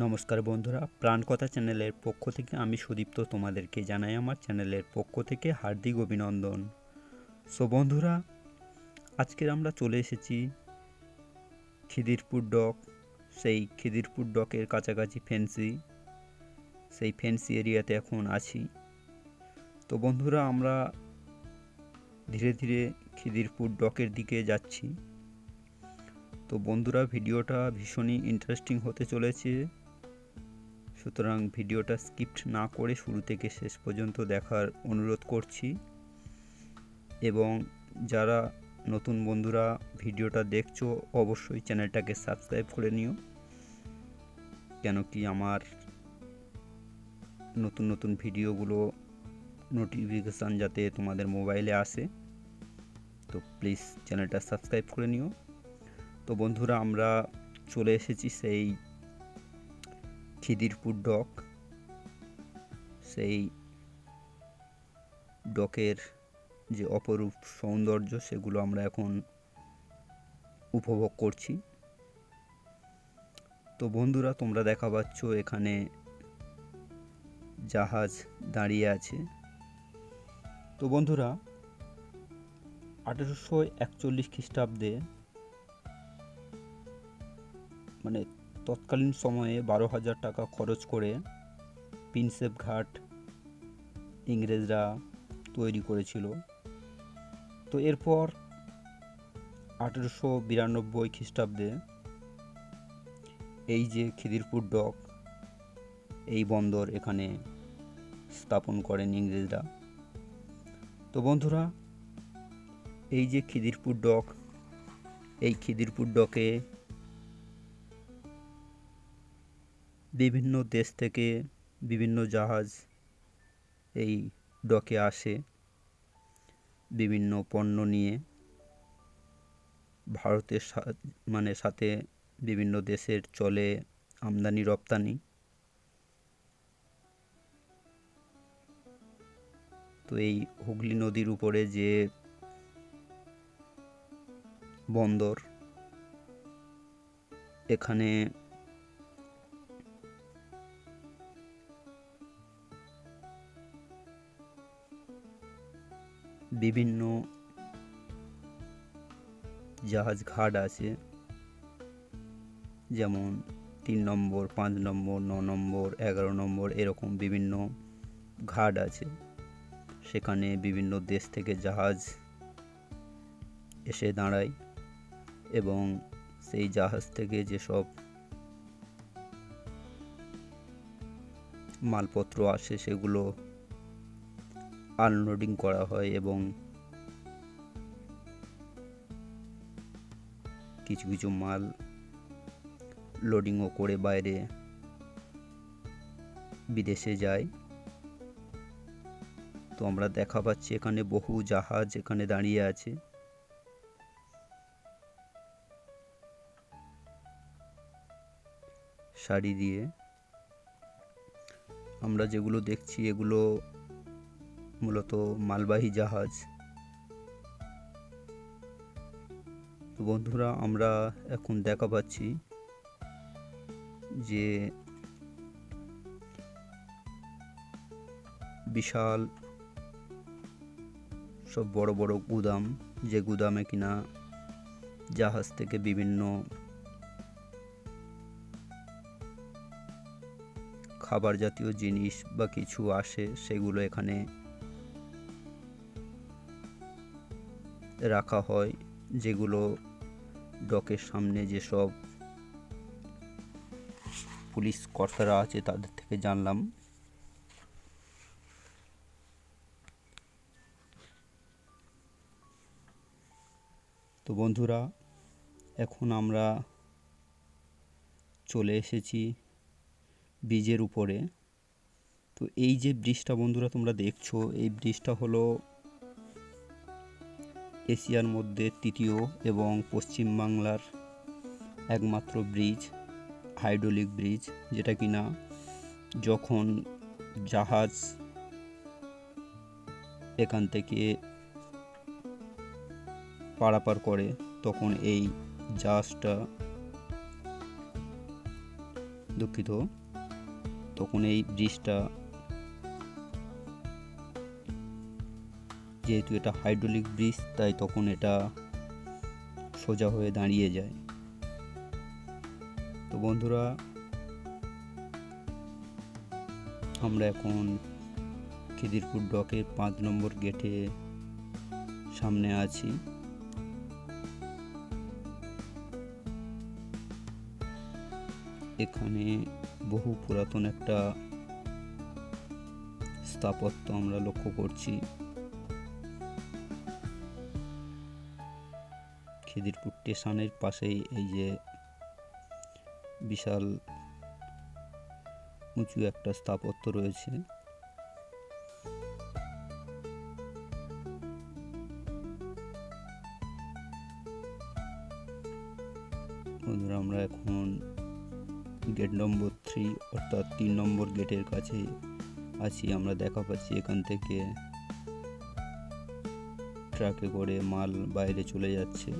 নমস্কার বন্ধুরা, প্রাণকথা চ্যানেলের পক্ষ থেকে আমি সুদীপ্ত তোমাদেরকে জানাই আমার চ্যানেলের পক্ষ থেকে হার্দিক অভিনন্দন। সো বন্ধুরা, আজকের আমরা চলে এসেছি খিদিরপুর ডক, সেই খিদিরপুর ডকের কাছাকাছি ফেন্সি, সেই ফেন্সি এরিয়াতে এখন আছি। তো বন্ধুরা, আমরা ধীরে ধীরে খিদিরপুর ডকের দিকে যাচ্ছি। তো বন্ধুরা, ভিডিওটা ভীষণই ইন্টারেস্টিং হতে চলেছে। সুতরাং ভিডিওটা স্কিপ্ট না করে শুরু থেকে শেষ পর্যন্ত দেখার অনুরোধ করছি। এবং যারা নতুন বন্ধুরা ভিডিওটা দেখছ, অবশ্যই চ্যানেলটাকে সাবস্ক্রাইব করে নিও। কেন কি আমার নতুন নতুন ভিডিওগুলো নোটিফিকেশান যাতে তোমাদের মোবাইলে আসে, তো প্লিজ চ্যানেলটা সাবস্ক্রাইব করে নিও। তো বন্ধুরা, আমরা চলে এসেছি সেই খিদিরপুর ডক। সেই ডকের যে অপরূপ সৌন্দর্য, সেগুলো আমরা এখন উপভোগ করছি। তো বন্ধুরা, তোমরা দেখা পাচ্ছ এখানে জাহাজ দাঁড়িয়ে আছে। তো বন্ধুরা, আঠেরোশো একচল্লিশ খ্রিস্টাব্দে মানে তৎকালীন সময়ে বারো হাজার টাকা খরচ করে প্রিন্সেপ ঘাট ইংরেজরা তৈরি করেছিল। তো এরপর আঠেরোশো বিরানব্বই খ্রিস্টাব্দে এই যে খিদিরপুর ডক, এই বন্দর এখানে স্থাপন করেন ইংরেজরা। তো বন্ধুরা, এই যে খিদিরপুর ডক, এই খিদিরপুর ডকে বিভিন্ন দেশ থেকে বিভিন্ন জাহাজ এই ডকে আসে, বিভিন্ন পণ্য নিয়ে। ভারতের মানে সাথে বিভিন্ন দেশের চলে আমদানি, রপ্তানি। তো এই হুগলি নদীর উপরে যে বন্দর, এখানে বিভিন্ন জাহাজ ঘাট আছে। যেমন তিন নম্বর, পাঁচ নম্বর, ন নম্বর, এগারো নম্বর এরকম বিভিন্ন ঘাট আছে। সেখানে বিভিন্ন দেশ থেকে জাহাজ এসে দাঁড়ায় এবং সেই জাহাজ থেকে যেসব মালপত্র আসে সেগুলো আনলোডিং করা হয় এবং কিছু কিছু মাল লোডিংও করে বাইরে বিদেশে যায়। তো আমরা দেখা পাচ্ছি এখানে বহু জাহাজ এখানে দাঁড়িয়ে আছে। শাড়ি দিয়ে। আমরা যেগুলো দেখছি এগুলো মূলত মালবাহী জাহাজ। তো বন্ধুরা, আমরা এখন দেখা পাচ্ছি যে বিশাল সব বড় বড় গুদাম, যে গুদামে কিনা জাহাজ থেকে বিভিন্ন খাবার জাতীয় জিনিস বা কিছু আসে, সেগুলো এখানে রাখা হয়, যেগুলো ডকের সামনে যেসব পুলিশ কর্তারা আছে তাদের থেকে জানলাম। তো বন্ধুরা, এখন আমরা চলে এসেছি ব্রিজের উপরে। তো এই যে ব্রিজটা বন্ধুরা তোমরা দেখছ, এই ব্রিজটা হলো এশিয়ার মধ্যে তৃতীয় এবং পশ্চিমবাংলার একমাত্র ব্রিজ, হাইড্রোলিক ব্রিজ, যেটা কিনা যখন জাহাজ এখান থেকে পারাপার করে, তখন এই জাহাজটা দুঃখিত, তখন এই ব্রিজটা যেহেতু এটা হাইড্রোলিক ব্রিজ তাই তখন এটা সোজা হয়ে দাঁড়িয়ে যায়। তো বন্ধুরা, আমরা এখন খিদিরপুর ডকের পাঁচ নম্বর গেটে সামনে আছি। এখানে বহু পুরাতন একটা স্থাপত্য আমরা লক্ষ্য করছি। খিদিরপুর স্টেশনের পাশেই এই যে বিশাল উঁচু একটা স্থাপত্য রয়েছে। বন্ধুরা, আমরা এখন গেট নম্বর থ্রি অর্থাৎ তিন নম্বর গেটের কাছে আছি। আমরা দেখা পাচ্ছি এখান থেকে ট্রাকে করে মাল বাইরে চলে যাচ্ছে।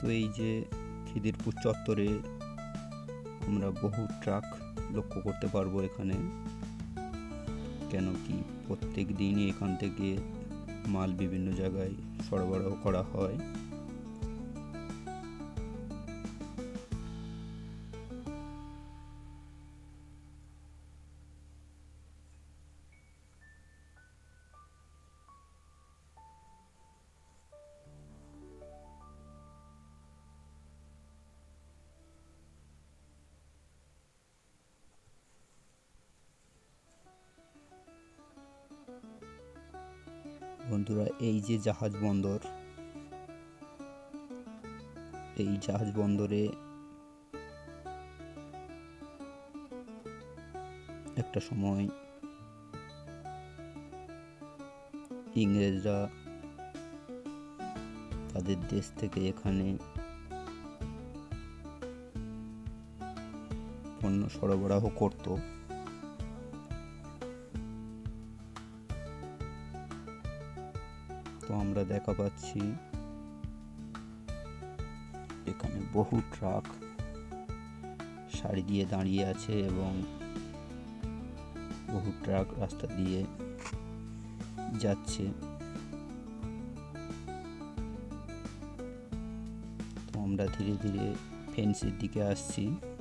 তো এই যে খিদিরপুর চত্বরে আমরা বহু ট্রাক লক্ষ্য করতে পারব এখানে। কেন কি প্রত্যেক দিনই এখান থেকে মাল বিভিন্ন জায়গায় সরবরাহ করা হয়। বন্ধুরা, এই যে জাহাজ বন্দর, এই জাহাজ বন্দরে একটা সময় ইংরেজরা তাদের দেশ থেকে এখানে পণ্য সরবরাহ করতো। আমরা দেখা পাচ্ছি। এখানে বহু ট্রাক সারি দিয়ে দাঁড়িয়ে আছে এবং বহু ট্রাক রাস্তা দিয়ে যাচ্ছে। তো আমরা ধীরে ধীরে ফেন্সের দিকে আসছি।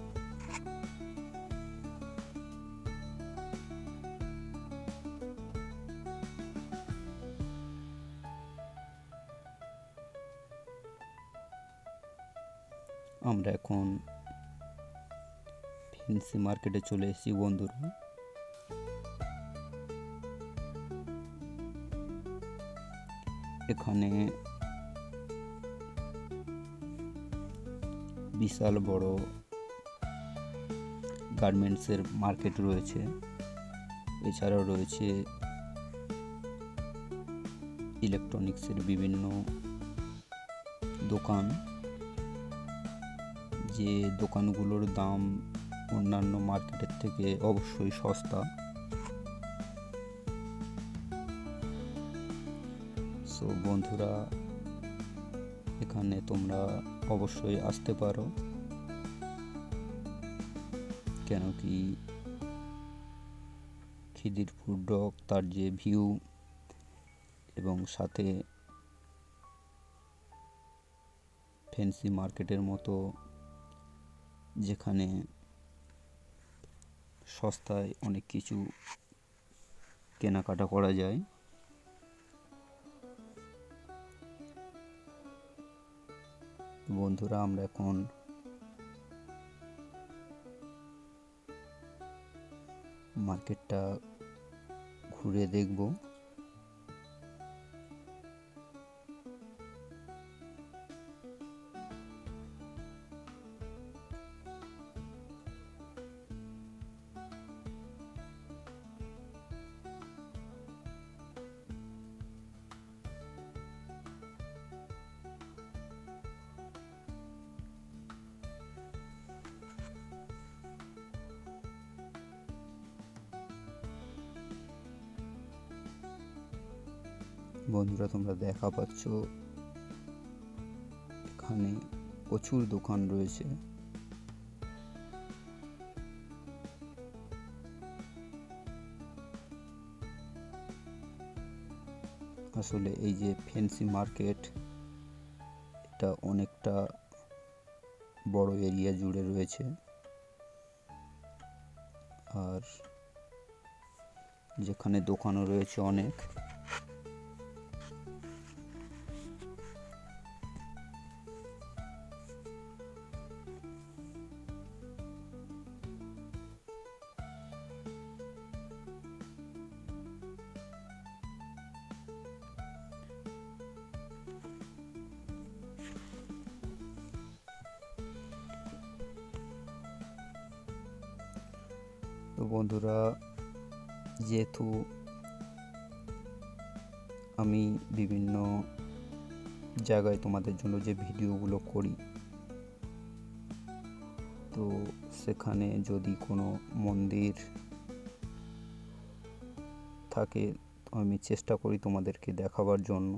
ফেন্সি মার্কেটে চলে এসেছি বন্ধুরা। এখানে বিশাল বড় গার্মেন্টসের মার্কেট রয়েছে। এছাড়াও রয়েছে ইলেকট্রনিক্সের বিভিন্ন দোকান। যে দোকানগুলোর দাম অন্যান্য মার্কেটের থেকে অবশ্যই সস্তা। সো বন্ধুরা, এখানে তোমরা অবশ্যই আসতে পারো। কেন কি খিদিরপুর ডক তার যে ভিউ এবং সাথে ফেন্সি মার্কেটের মতো যেখানে সস্তায় অনেক কিছু কেনাকাটা করা যায়। বন্ধুরা আমরা এখন মার্কেটটা ঘুরে দেখব। বন্ধুরা, তোমরা দেখা পাচ্ছ। এখানে প্রচুর দোকান রয়েছে। আসলে এই যে ফ্যান্সি মার্কেট, এটা অনেকটা বড় এরিয়া জুড়ে রয়েছে। আর যেখানে দোকানও রয়েছে অনেক। তো বন্ধুরা, যেহেতু আমি বিভিন্ন জায়গায় তোমাদের জন্য যে ভিডিওগুলো করি, তো সেখানে যদি কোনো মন্দির থাকে আমি চেষ্টা করি তোমাদেরকে দেখাবার জন্য।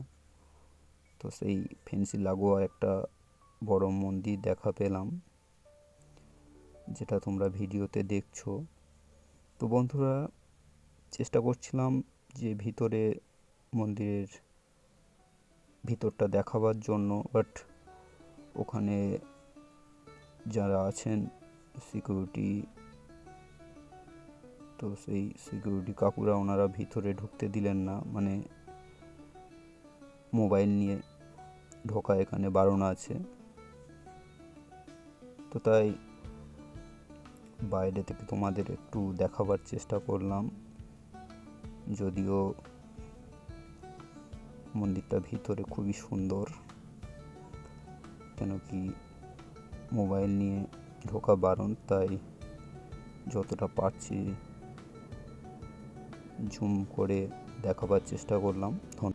তো সেই ফেন্সি লাগোয়া একটা বড় মন্দির দেখা পেলাম, যেটা তোমরা ভিডিওতে দেখছ। তো বন্ধুরা, চেষ্টা করছিলাম যে ভিতরে মন্দিরের ভিতরটা দেখাবার জন্য বাট ওখানে যারা আছেন সিকিউরিটি তো সেই সিকিউরিটি কাকুরা ওনারা ভিতরে ঢুকতে দিলেন না। মানে মোবাইল নিয়ে ঢোকা এখানে বারণ আছে। তো তাই বাইরে থেকে তোমাদের একটু দেখাবার চেষ্টা করলাম। যদিও মন্দিরটা ভিতরে খুবই সুন্দর। কেন কি মোবাইল নিয়ে ঢোকা বারণ, তাই যতটা পারছি জুম করে দেখাবার চেষ্টা করলাম। ধন্যবাদ।